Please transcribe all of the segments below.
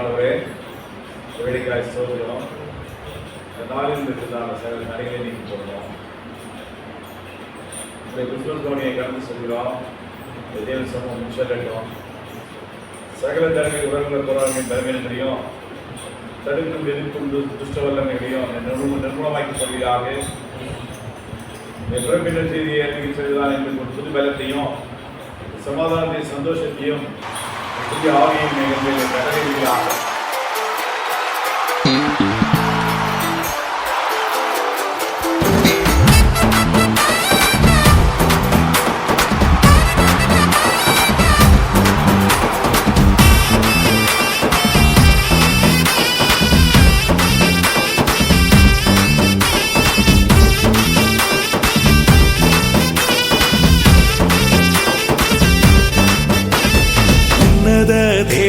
ஆண்டவரே வேடிக்காய் சோதரம் இந்த நாளில் இருக்கிறதான சில தடைகளை நீக்கி போடுறோம் இந்த கிறிஸ்துவ தோனியை கடந்து சொல்கிறோம். இந்த தேவ சமூகம் சொல்லட்டும் சகல தரங்கள் உறவுகள் போராளின் தலைமையிலையும் தடுக்கும் எதிர்க்கும் து- துஷ்ட வல்லமைகளையும் நிர்மூ- நிர்மூலமாக்கப்படுவதாக பிறப்பின செய்தியை அறிவிக்க செய்ததான் எங்களுக்கு ஒரு புது பலத்தையும் சமாதானத்தையும் சந்தோஷத்தையும் புதிய ஆவியையும் எங்களுக்கு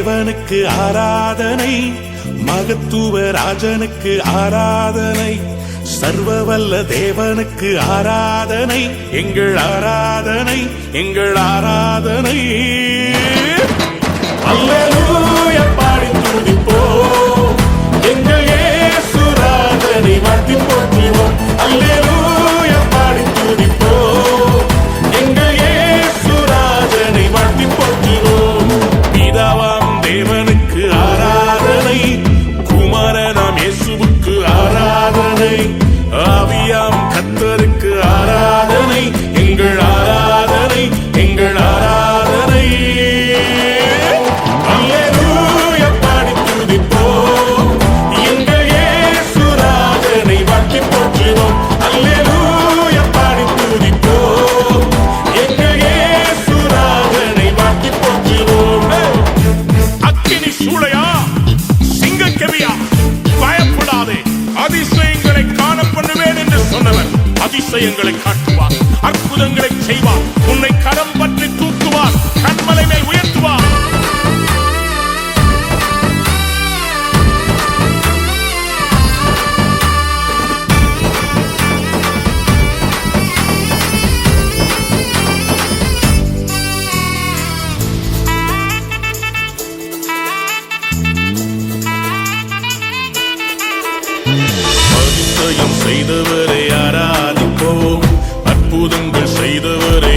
தேவனுக்கு ஆராதனை மகத்துவ ராஜனுக்கு ஆராதனை சர்வவல்ல தேவனுக்கு ஆராதனை எங்கள் ஆராதனை எங்கள் ஆராதனை. அல்ல சிங்கக்கவியா பயப்படாதே. அதிசயங்களை காண பண்ணுவேன் என்று சொன்னவர் அதிசயங்களை காட்டுவார் அற்புதங்கள் அதிசயம் செய்தவரை ஆராதிப்போம். அற்புதங்கள் செய்தவரை